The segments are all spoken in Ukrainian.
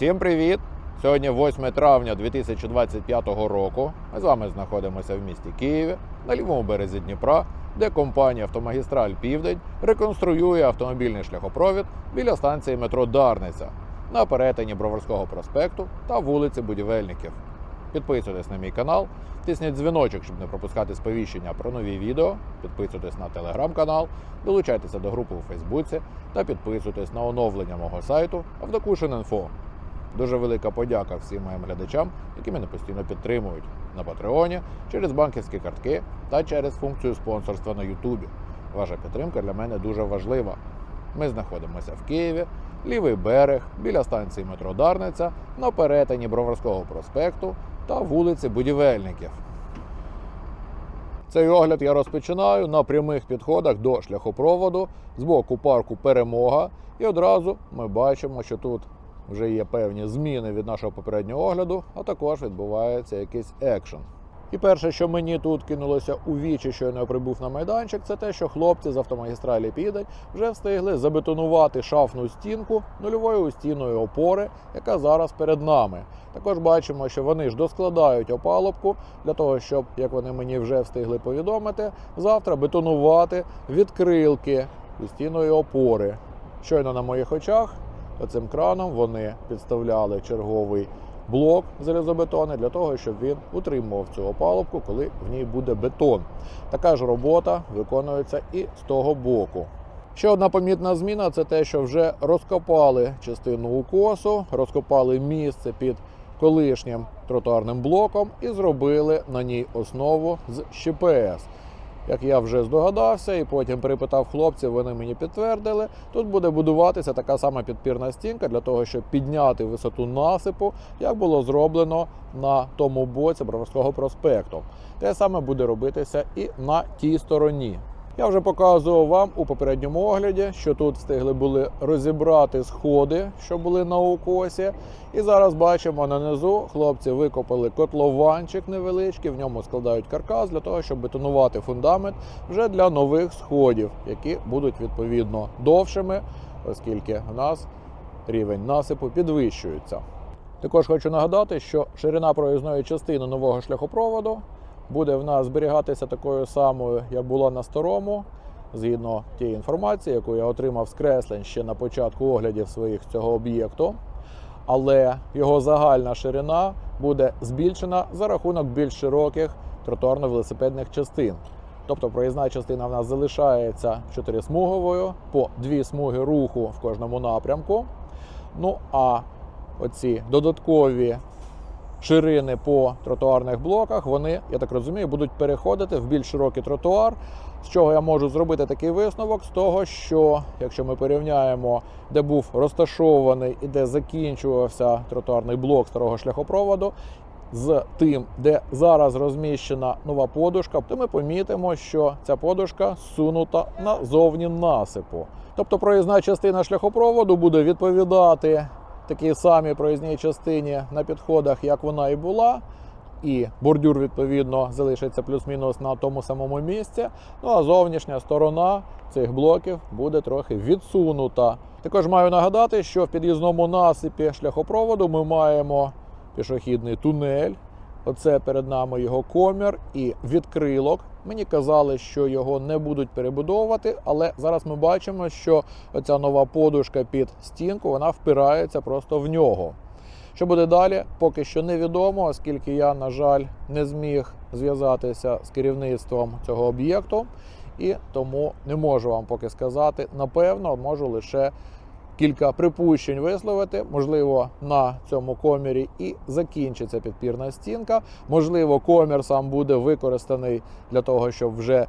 Усім привіт! Сьогодні 8 травня 2025 року. Ми з вами знаходимося в місті Києві на лівому березі Дніпра, де компанія Автомагістраль Південь реконструює автомобільний шляхопровід біля станції метро Дарниця на перетині Броварського проспекту та вулиці Будівельників. Підписуйтесь на мій канал, тисніть дзвіночок, щоб не пропускати сповіщення про нові відео. Підписуйтесь на телеграм-канал, долучайтеся до групи у Фейсбуці та підписуйтесь на оновлення мого сайту Авдокушин.Інфо. Дуже велика подяка всім моїм глядачам, які мене постійно підтримують на Патреоні, через банківські картки та через функцію спонсорства на Ютубі. Ваша підтримка для мене дуже важлива. Ми знаходимося в Києві, лівий берег, біля станції метро Дарниця, на перетині Броварського проспекту та вулиці Будівельників. Цей огляд я розпочинаю на прямих підходах до шляхопроводу з боку парку Перемога. І одразу ми бачимо, що тут вже є певні зміни від нашого попереднього огляду, а також відбувається якийсь екшен. І перше, що мені тут кинулося у вічі, що я прибув на майданчик, це те, що хлопці з автомагістралі Південь вже встигли забетонувати шафну стінку нульовою стіною опори, яка зараз перед нами. Також бачимо, що вони ж доскладають опалубку для того, щоб, як вони мені вже встигли повідомити, завтра бетонувати відкрилки у стіною опори. Щойно на моїх очах оцим краном вони підставляли черговий блок залізобетонний для того, щоб він утримував цю опалубку, коли в ній буде бетон. Така ж робота виконується і з того боку. Ще одна помітна зміна це те, що вже розкопали частину укосу, розкопали місце під колишнім тротуарним блоком і зробили на ній основу з ЩПС. Як я вже здогадався, і потім перепитав хлопців, вони мені підтвердили. Тут буде будуватися така сама підпірна стінка для того, щоб підняти висоту насипу, як було зроблено на тому боці Броварського проспекту. Те саме буде робитися і на тій стороні. Я вже показував вам у попередньому огляді, що тут встигли були розібрати сходи, що були на укосі. І зараз бачимо на низу хлопці викопали котлованчик невеличкий, в ньому складають каркас для того, щоб бетонувати фундамент вже для нових сходів, які будуть відповідно довшими, оскільки в нас рівень насипу підвищується. Також хочу нагадати, що ширина проїзної частини нового шляхопроводу буде в нас зберігатися такою самою, як була на старому, згідно тієї інформації, яку я отримав з креслень ще на початку оглядів своїх цього об'єкту. Але його загальна ширина буде збільшена за рахунок більш широких тротуарно-велосипедних частин. Тобто проїзна частина в нас залишається чотирисмуговою по дві смуги руху в кожному напрямку. Ну а оці додаткові ширини по тротуарних блоках, вони, я так розумію, будуть переходити в більш широкий тротуар. З чого я можу зробити такий висновок? З того, що якщо ми порівняємо, де був розташований і де закінчувався тротуарний блок старого шляхопроводу, з тим, де зараз розміщена нова подушка, то ми помітимо, що ця подушка сунута назовні насипу. Тобто проїзна частина шляхопроводу буде відповідати такій самій проїзній частині на підходах, як вона і була. І бордюр, відповідно, залишиться плюс-мінус на тому самому місці. Ну а зовнішня сторона цих блоків буде трохи відсунута. Також маю нагадати, що в під'їзному насипі шляхопроводу ми маємо пішохідний тунель. Оце перед нами його комір і відкрилок. Мені казали, що його не будуть перебудовувати, але зараз ми бачимо, що оця нова подушка під стінку вона впирається просто в нього. Що буде далі, поки що невідомо, оскільки я, на жаль, не зміг зв'язатися з керівництвом цього об'єкту, і тому не можу вам поки сказати. Напевно, можу лише кілька припущень висловити. Можливо, на цьому комірі і закінчиться підпірна стінка. Можливо, комір сам буде використаний для того, щоб вже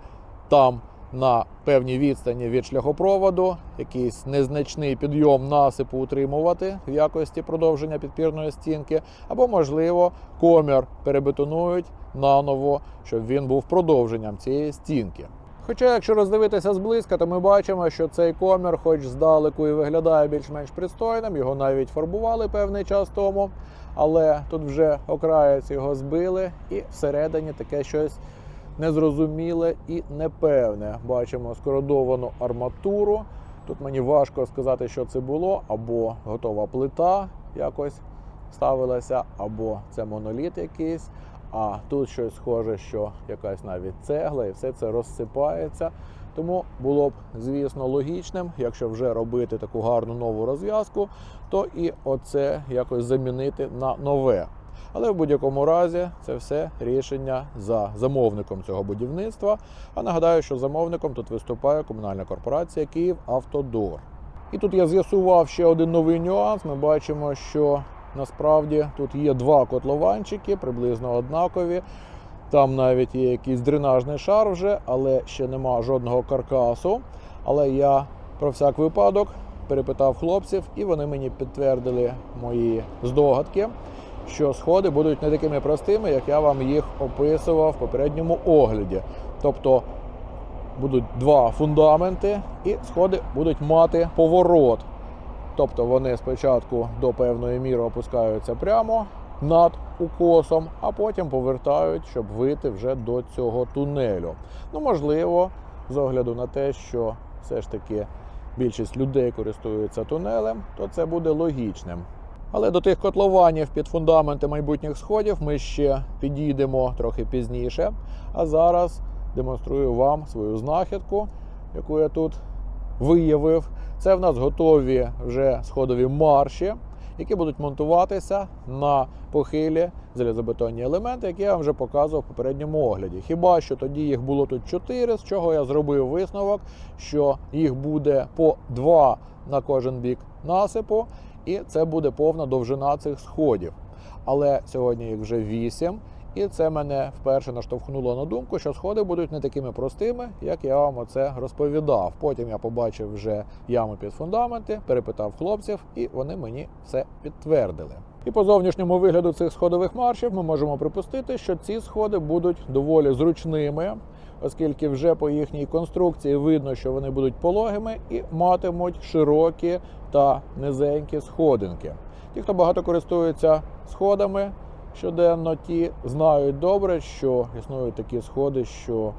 там на певній відстані від шляхопроводу якийсь незначний підйом насипу утримувати в якості продовження підпірної стінки, або, можливо, комір перебетонують наново, щоб він був продовженням цієї стінки. Хоча, якщо роздивитися зблизька, то ми бачимо, що цей комір, хоч здалеку і виглядає більш-менш пристойним, його навіть фарбували певний час тому, але тут вже окраєць його збили, і всередині таке щось незрозуміле і непевне. Бачимо скородовану арматуру. Тут мені важко сказати, що це було, або готова плита, якось ставилася, або це моноліт якийсь, а тут щось схоже, що якась навіть цегла, і все це розсипається. Тому було б, звісно, логічним, якщо вже робити таку гарну нову розв'язку, то і оце якось замінити на нове. Але в будь-якому разі це все рішення за замовником цього будівництва. А нагадаю, що замовником тут виступає комунальна корпорація Київ Автодор. І тут я з'ясував ще один новий нюанс. Ми бачимо, що насправді тут є два котлованчики, приблизно однакові. Там навіть є якийсь дренажний шар вже, але ще нема жодного каркасу. Але я про всяк випадок перепитав хлопців, і вони мені підтвердили мої здогадки, що сходи будуть не такими простими, як я вам їх описував в попередньому огляді. Тобто будуть два фундаменти, і сходи будуть мати поворот. Тобто вони спочатку до певної міри опускаються прямо над укосом, а потім повертають, щоб вийти вже до цього тунелю. Ну, можливо, з огляду на те, що все ж таки більшість людей користуються тунелем, то це буде логічним. Але до тих котлованів під фундаменти майбутніх сходів ми ще підійдемо трохи пізніше. А зараз демонструю вам свою знахідку, яку я тут виявив. Це в нас готові вже сходові марші, які будуть монтуватися на похилі залізобетонні елементи, які я вам вже показував в попередньому огляді. Хіба що тоді їх було тут 4, з чого я зробив висновок, що їх буде по 2 на кожен бік насипу, і це буде повна довжина цих сходів. Але сьогодні їх вже 8. І це мене вперше наштовхнуло на думку, що сходи будуть не такими простими, як я вам оце розповідав. Потім я побачив вже ями під фундаменти, перепитав хлопців, і вони мені все підтвердили. І по зовнішньому вигляду цих сходових маршів ми можемо припустити, що ці сходи будуть доволі зручними, оскільки вже по їхній конструкції видно, що вони будуть пологими і матимуть широкі та низенькі сходинки. Ті, хто багато користується сходами, щоденно ті знають добре, що існують такі сходи, що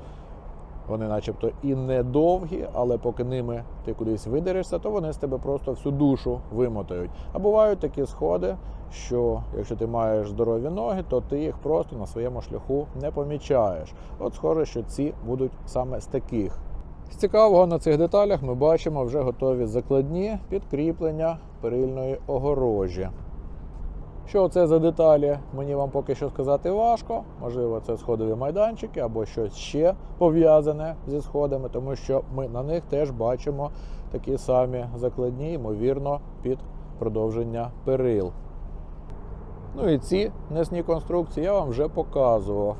вони начебто і не довгі, але поки ними ти кудись видерешся, то вони з тебе просто всю душу вимотають. А бувають такі сходи, що якщо ти маєш здорові ноги, то ти їх просто на своєму шляху не помічаєш. От схоже, що ці будуть саме з таких. З цікавого на цих деталях ми бачимо вже готові закладні підкріплення перильної огорожі. Що це за деталі, мені вам поки що сказати важко. Можливо, це сходові майданчики або щось ще пов'язане зі сходами, тому що ми на них теж бачимо такі самі закладні, ймовірно, під продовження перил. Ну і ці несні конструкції я вам вже показував.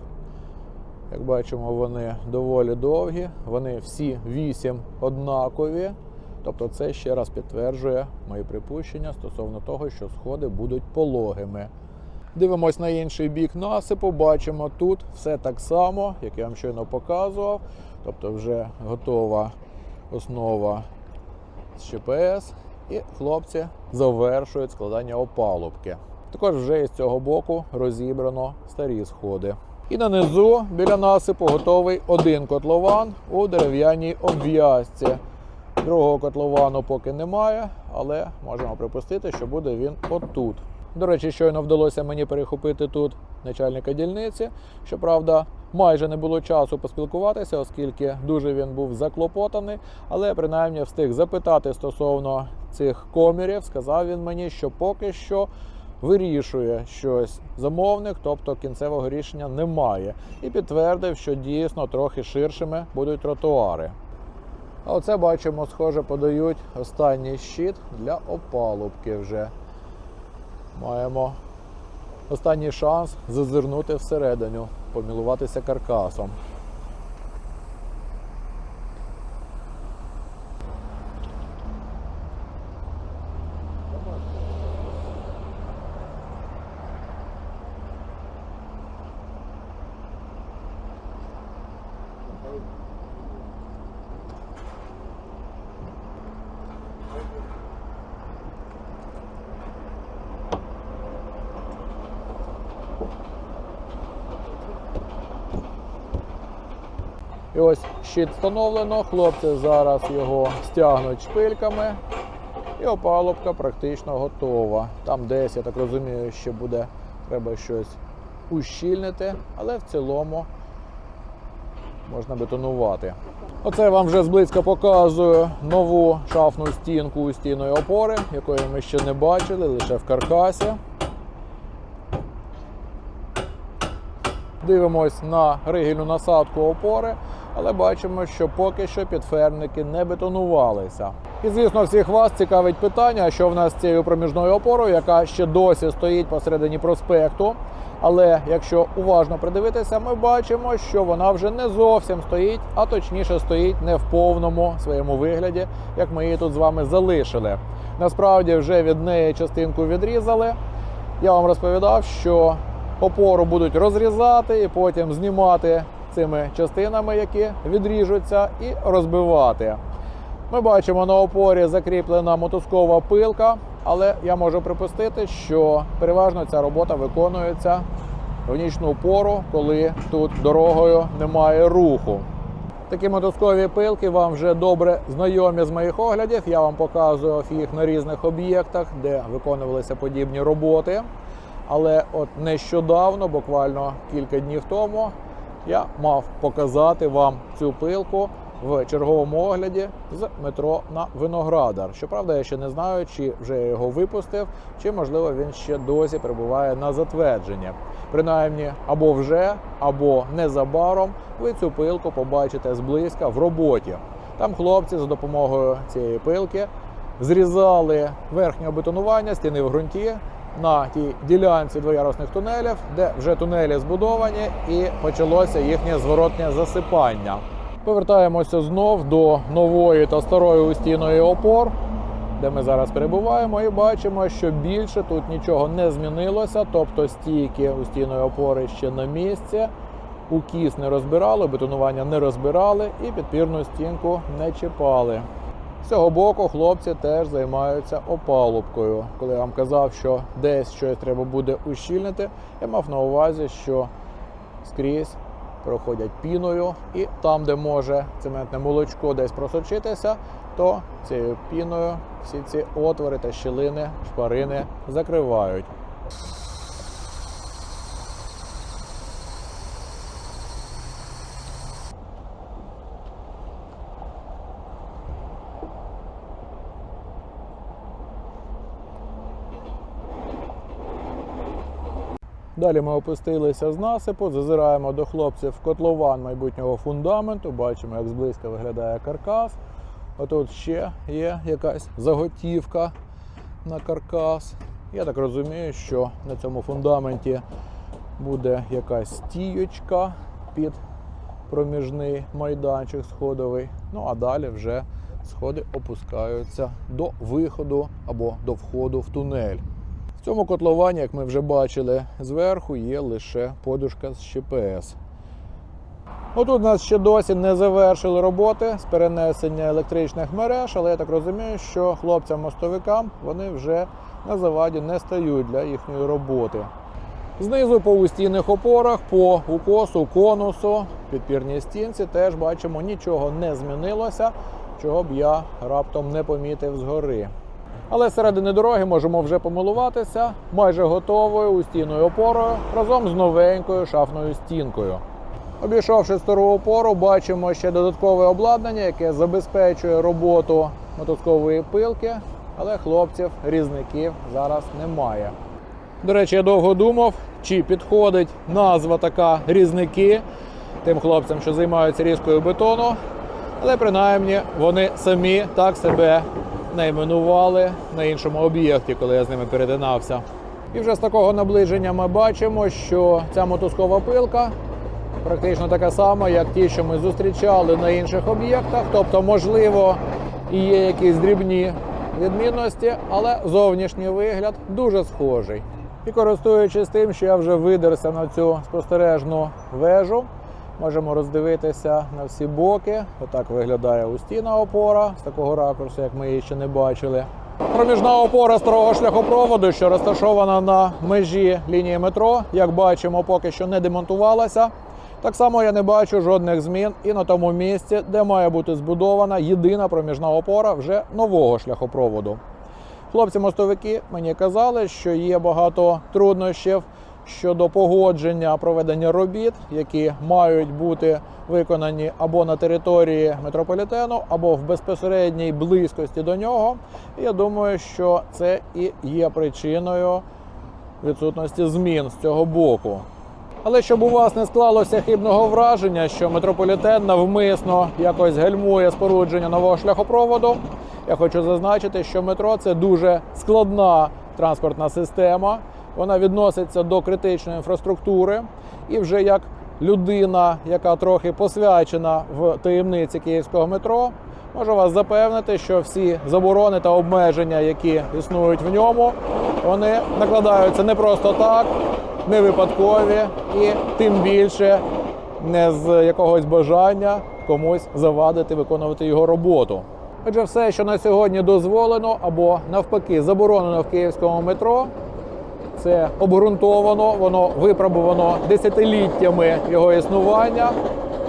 Як бачимо, вони доволі довгі, вони всі вісім однакові. Тобто це ще раз підтверджує мої припущення стосовно того, що сходи будуть пологими. Дивимось на інший бік насипу, бачимо тут все так само, як я вам щойно показував. Тобто вже готова основа з ЧПС, і хлопці завершують складання опалубки. Також вже із цього боку розібрано старі сходи. І на низу біля насипу готовий один котлован у дерев'яній обв'язці. Другого котловану поки немає, але можемо припустити, що буде він отут. До речі, щойно вдалося мені перехопити тут начальника дільниці. Щоправда, майже не було часу поспілкуватися, оскільки дуже він був заклопотаний. Але принаймні встиг запитати стосовно цих комірів. Сказав він мені, що поки що вирішує щось замовник, тобто кінцевого рішення немає. І підтвердив, що дійсно трохи ширшими будуть тротуари. А оце бачимо, схоже, подають останній щит для опалубки вже. Маємо останній шанс зазирнути всередину, помілуватися каркасом. Ось щит встановлено. Хлопці зараз його стягнуть шпильками І опалубка практично готова. Там десь, я так розумію, ще буде треба щось ущільнити, але в цілому можна бетонувати. Оце я вам вже зблизька показую нову шафну стінку у стіної опори, якої ми ще не бачили, лише в каркасі. Дивимось на ригільну насадку опори, але бачимо, що поки що підфермники не бетонувалися. І звісно, всіх вас цікавить питання, що в нас з цією проміжною опорою, яка ще досі стоїть посередині проспекту. Але якщо уважно придивитися, ми бачимо, що вона вже не зовсім стоїть, а точніше стоїть не в повному своєму вигляді, як ми її тут з вами залишили. Насправді вже від неї частинку відрізали. Я вам розповідав, що опору будуть розрізати і потім знімати цими частинами, які відріжуться, і розбивати. Ми бачимо на опорі закріплена мотузкова пилка, але я можу припустити, що переважно ця робота виконується в нічну пору, коли тут дорогою немає руху. Такі мотузкові пилки вам вже добре знайомі з моїх оглядів. Я вам показував їх на різних об'єктах, де виконувалися подібні роботи. Але от нещодавно, буквально кілька днів тому, я мав показати вам цю пилку в черговому огляді з метро на Виноградар. Щоправда, я ще не знаю, чи вже його випустив, чи можливо він ще досі перебуває на затвердженні. Принаймні, або вже, або незабаром ви цю пилку побачите зблизька в роботі. Там хлопці за допомогою цієї пилки зрізали верхнє бетонування стіни в ґрунті на тій ділянці двоярусних тунелів, де вже тунелі збудовані, і почалося їхнє зворотнє засипання. Повертаємося знов до нової та старої устійної опор, де ми зараз перебуваємо, і бачимо, що більше тут нічого не змінилося, тобто стійки устійної опори ще на місці. Укіс не розбирали, бетонування не розбирали і підпірну стінку не чіпали. З цього боку хлопці теж займаються опалубкою. Коли я вам казав, що десь щось треба буде ущільнити, я мав на увазі, що скрізь проходять піною, і там, де може цементне молочко десь просочитися, то цією піною всі ці отвори та щілини, шпарини закривають. Далі ми опустилися з насипу, зазираємо до хлопців в котлован майбутнього фундаменту, бачимо, як зблизька виглядає каркас. Отут ще є якась заготівка на каркас. Я так розумію, що на цьому фундаменті буде якась стіючка під проміжний майданчик сходовий. Ну а далі вже сходи опускаються до виходу або до входу в тунель. В цьому котловані, як ми вже бачили зверху, є лише подушка з ЩПС. Отут у нас ще досі не завершили роботи з перенесення електричних мереж, але я так розумію, що хлопцям-мостовикам вони вже на заваді не стають для їхньої роботи. Знизу по устійних опорах, по укосу, конусу, підпірній стінці теж бачимо, нічого не змінилося, чого б я раптом не помітив згори. Але середини дороги можемо вже помилуватися майже готовою устійною опорою разом з новенькою шафною стінкою. Обійшовши стару опору, бачимо ще додаткове обладнання, яке забезпечує роботу мотузкової пилки, але хлопців, різників зараз немає. До речі, я довго думав, чи підходить назва така різники тим хлопцям, що займаються різкою бетону, але принаймні вони самі так себе найменували на іншому об'єкті, коли я з ними перетинався. І вже з такого наближення ми бачимо, що ця мотузкова пилка практично така сама, як ті, що ми зустрічали на інших об'єктах. Тобто, можливо, і є якісь дрібні відмінності, але зовнішній вигляд дуже схожий. І користуючись тим, що я вже видерся на цю спостережну вежу, можемо роздивитися на всі боки. Отак виглядає устійна опора з такого ракурсу, як ми її ще не бачили. Проміжна опора старого шляхопроводу, що розташована на межі лінії метро, як бачимо, поки що не демонтувалася. Так само я не бачу жодних змін і на тому місці, де має бути збудована єдина проміжна опора вже нового шляхопроводу. Хлопці-мостовики мені казали, що є багато труднощів щодо погодження проведення робіт, які мають бути виконані або на території метрополітену, або в безпосередній близькості до нього. Я думаю, що це і є причиною відсутності змін з цього боку. Але щоб у вас не склалося хибного враження, що метрополітен навмисно якось гальмує спорудження нового шляхопроводу, я хочу зазначити, що метро це дуже складна транспортна система. Вона відноситься до критичної інфраструктури, і вже як людина, яка трохи посвячена в таємниці київського метро, можу вас запевнити, що всі заборони та обмеження, які існують в ньому, вони накладаються не просто так, не випадкові і тим більше не з якогось бажання комусь завадити виконувати його роботу. Отже, все, що на сьогодні дозволено або навпаки заборонено в київському метро, це обґрунтовано, воно випробувано десятиліттями його існування,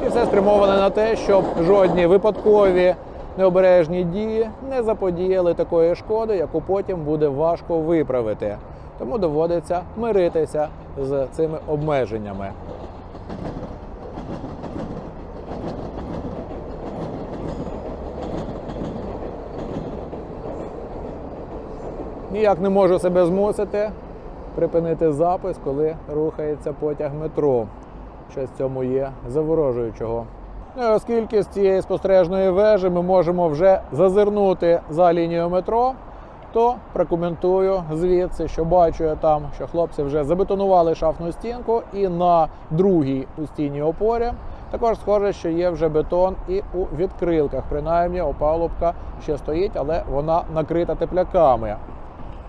і все спрямоване на те, щоб жодні випадкові необережні дії не заподіяли такої шкоди, яку потім буде важко виправити. Тому доводиться миритися з цими обмеженнями. Ніяк не можу себе змусити припинити запис, коли рухається потяг метро. Щось в цьому є заворожуючого. Ну, оскільки з цієї спостережної вежі ми можемо вже зазирнути за лінію метро, то прокоментую звідси, що бачу я там, що хлопці вже забетонували шафну стінку, і на другій у стіні опорі також схоже, що є вже бетон і у відкрилках. Принаймні, опалубка ще стоїть, але вона накрита тепляками.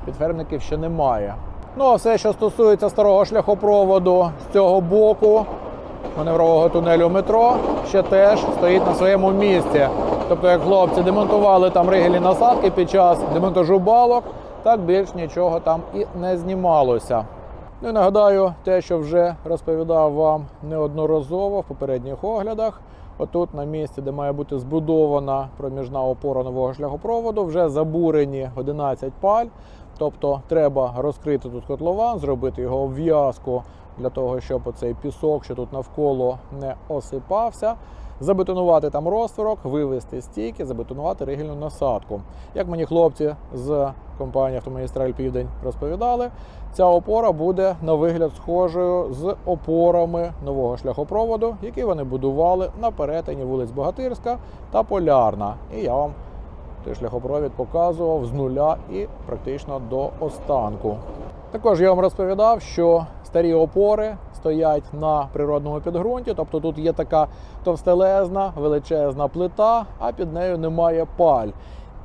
Підфермників ще немає. Ну а все, що стосується старого шляхопроводу з цього боку маневрового тунелю метро, ще теж стоїть на своєму місці. Тобто, як хлопці демонтували там ригельні насадки під час демонтажу балок, так більш нічого там і не знімалося. Ну і нагадаю, те, що вже розповідав вам неодноразово в попередніх оглядах. Отут, на місці, де має бути збудована проміжна опора нового шляхопроводу, вже забурені 11 паль. Тобто треба розкрити тут котлован, зробити його обв'язку для того, щоб оцей пісок, що тут навколо не осипався. Забетонувати там розтворок, вивести стійки, забетонувати ригельну насадку. Як мені хлопці з компанії Автомагістраль Південь розповідали, ця опора буде на вигляд схожою з опорами нового шляхопроводу, які вони будували на перетині вулиць Богатирська та Полярна. І я вам той шляхопровід показував з нуля і практично до останку. Також я вам розповідав, що старі опори стоять на природному підґрунті, тобто тут є така товстелезна, величезна плита, а під нею немає паль.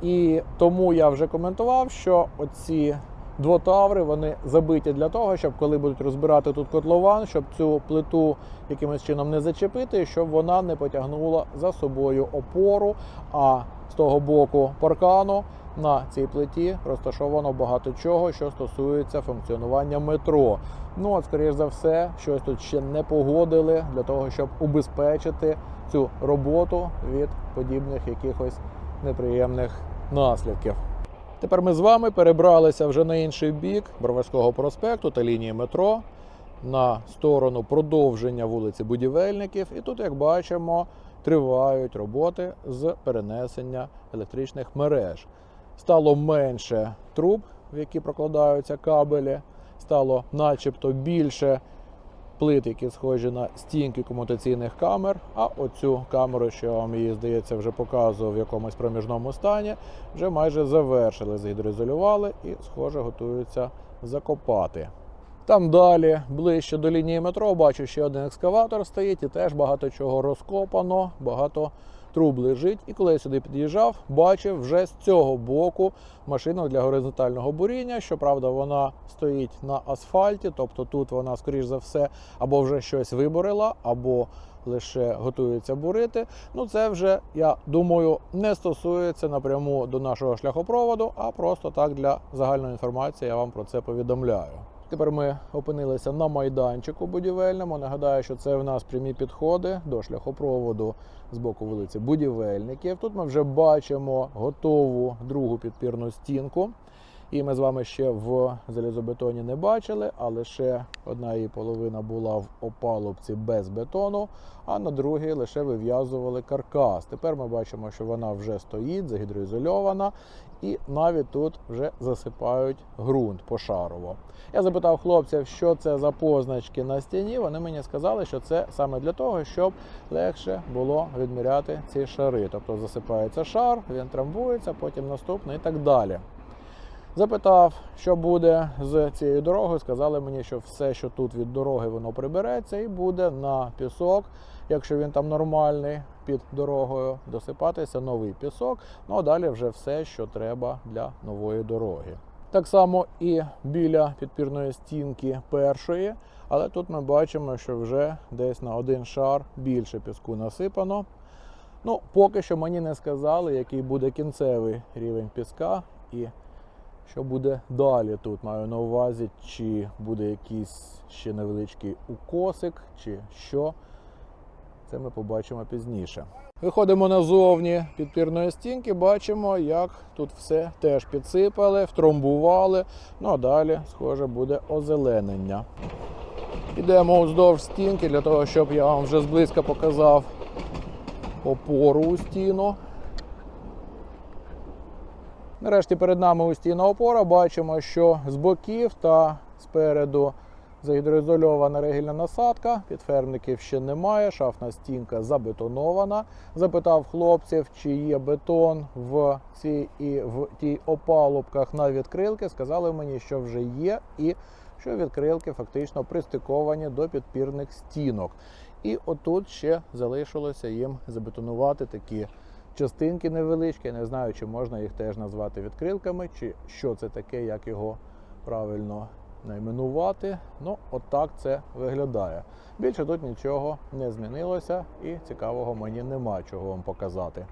І тому я вже коментував, що оці двотаври вони забиті для того, щоб коли будуть розбирати тут котлован, щоб цю плиту якимось чином не зачепити, щоб вона не потягнула за собою опору. А з того боку паркану на цій плиті розташовано багато чого, що стосується функціонування метро. Ну от, скоріш за все, щось тут ще не погодили для того, щоб убезпечити цю роботу від подібних якихось неприємних наслідків. Тепер ми з вами перебралися вже на інший бік Броварського проспекту та лінії метро на сторону продовження вулиці Будівельників. І тут, як бачимо, тривають роботи з перенесення електричних мереж. Стало менше труб, в які прокладаються кабелі, стало начебто більше плит, які схожі на стінки комутаційних камер. А оцю камеру, що вам її, здається, вже показував в якомусь проміжному стані, вже майже завершили, загідроізолювали і, схоже, готуються закопати. Там далі, ближче до лінії метро, бачу, ще один екскаватор стоїть і теж багато чого розкопано, багато труб лежить. І коли я сюди під'їжджав, бачив вже з цього боку машину для горизонтального буріння. Щоправда, вона стоїть на асфальті, тобто тут вона, скоріш за все, або вже щось виборила, або лише готується бурити. Ну, це вже, я думаю, не стосується напряму до нашого шляхопроводу, а просто так для загальної інформації я вам про це повідомляю. Тепер ми опинилися на майданчику будівельному. Нагадаю, що це в нас прямі підходи до шляхопроводу з боку вулиці Будівельників. Тут ми вже бачимо готову другу підпірну стінку. І ми з вами ще в залізобетоні не бачили, а лише одна її половина була в опалубці без бетону, а на другій лише вив'язували каркас. Тепер ми бачимо, що вона вже стоїть, загідроізольована, і навіть тут вже засипають ґрунт пошарово. Я запитав хлопців, що це за позначки на стіні. Вони мені сказали, що це саме для того, щоб легше було відміряти ці шари. Тобто засипається шар, він трамбується, потім наступний і так далі. Запитав, що буде з цією дорогою. Сказали мені, що все, що тут від дороги, воно прибереться і буде на пісок, якщо він там нормальний під дорогою, досипатися новий пісок. Ну а далі вже все, що треба для нової дороги. Так само і біля підпірної стінки першої, але тут ми бачимо, що вже десь на один шар більше піску насипано. Ну, поки що мені не сказали, який буде кінцевий рівень піска і що буде далі тут. Маю на увазі, чи буде якийсь ще невеличкий укосик, чи що. Це ми побачимо пізніше. Виходимо назовні підпірної стінки, бачимо, як тут все теж підсипали, втромбували. Ну а далі, схоже, буде озеленення. Йдемо уздовж стінки для того, щоб я вам вже зблизька показав опору у стіну. Нарешті перед нами устійна опора. Бачимо, що з боків та спереду загідроізольована регільна насадка. Підфермників ще немає. Шафна стінка забетонована. Запитав хлопців, чи є бетон в цій і в тій опалубках на відкрилки. Сказали мені, що вже є, і що відкрилки фактично пристиковані до підпірних стінок. І отут ще залишилося їм забетонувати такі частинки невеличкі. Не знаю, чи можна їх теж назвати відкрилками, чи що це таке, як його правильно найменувати. Ну, от це виглядає. Більше тут нічого не змінилося, і цікавого мені нема чого вам показати.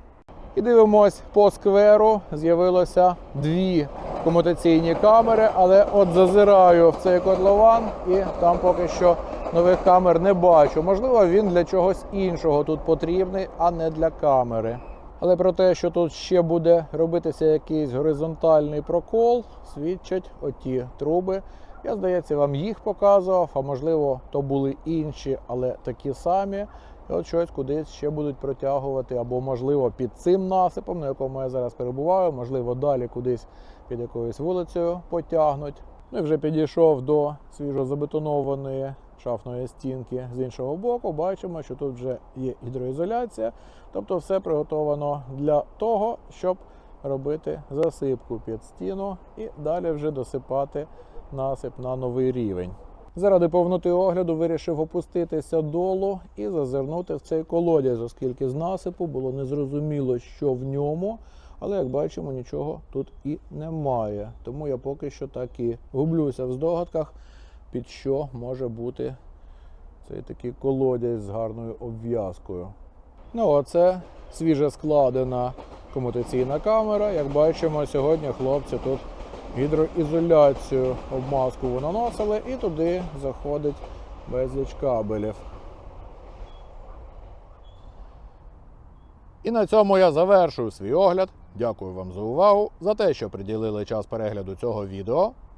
І дивимось по скверу. З'явилося дві комутаційні камери, але от зазираю в цей котлован і там поки що нових камер не бачу. Можливо, він для чогось іншого тут потрібний, а не для камери. Але про те, що тут ще буде робитися якийсь горизонтальний прокол, свідчать оті труби. Я, здається, вам їх показував, а можливо, то були інші, але такі самі. І от щось кудись ще будуть протягувати, або, можливо, під цим насипом, на якому я зараз перебуваю, можливо, далі кудись під якоюсь вулицею потягнуть. Ну і вже підійшов до свіжо забетонованої шафної стінки з іншого боку. Бачимо, що тут вже є гідроізоляція, тобто все приготовано для того, щоб робити засипку під стіну і далі вже досипати насип на новий рівень. Заради повноти огляду вирішив опуститися долу і зазирнути в цей колодязь, оскільки з насипу було незрозуміло, що в ньому. Але як бачимо, нічого тут і немає. Тому я поки що так і гублюся в здогадках, під що може бути цей такий колодязь з гарною обв'язкою. Ну, а це свіже складена комутаційна камера. Як бачимо, сьогодні хлопці тут гідроізоляцію обмазку наносили і туди заходить безліч кабелів. І на цьому я завершую свій огляд. Дякую вам за увагу, за те, що приділили час перегляду цього відео.